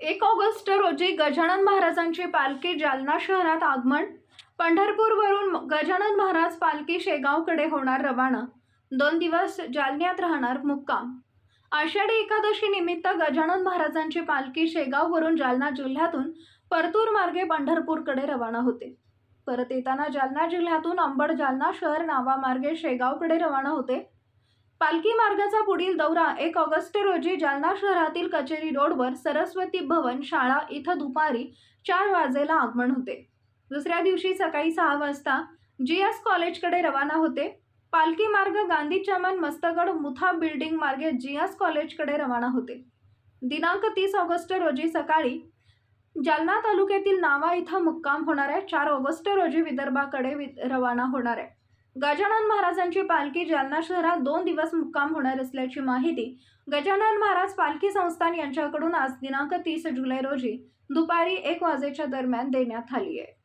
एक ऑगस्ट रोजी गजानन महाराजांची पालखी जालना शहरात आगमन. पंढरपूरवरून गजानन महाराज पालखी शेगावकडे होणार रवाना. दोन दिवस जालन्यात राहणार मुक्काम. आषाढी एकादशी निमित्त गजानन महाराजांची पालखी शेगाववरून जालना जिल्ह्यातून परतूर मार्गे पंढरपूरकडे रवाना होते. परत येताना जालना जिल्ह्यातून अंबड जालना शहर नावामार्गे शेगावकडे रवाना होते. पालखी मार्गाचा पुढील दौरा एक ऑगस्ट रोजी जालना शहरातील कचेरी रोडवर सरस्वती भवन शाळा इथं दुपारी चार वाजेला आगमन होते. दुसऱ्या दिवशी सकाळी सहा वाजता जी एस कॉलेजकडे रवाना होते. पालखी मार्ग गांधी चमन मस्तगड मुथा बिल्डिंग मार्गे जी एस कॉलेजकडे रवाना होते. दिनांक तीस ऑगस्ट रोजी सकाळी जालना तालुक्यातील नावा इथं मुक्काम होणार आहे चार ऑगस्ट रोजी विदर्भाकडे वि- रवाना होणार आहे. गजानन महाराजांची पालखी जालना शहरात दोन दिवस मुक्काम होणार असल्याची माहिती गजानन महाराज पालखी संस्थान यांच्याकडून आज दिनांक तीस जुलै रोजी दुपारी एक वाजेच्या दरम्यान देण्यात आली आहे.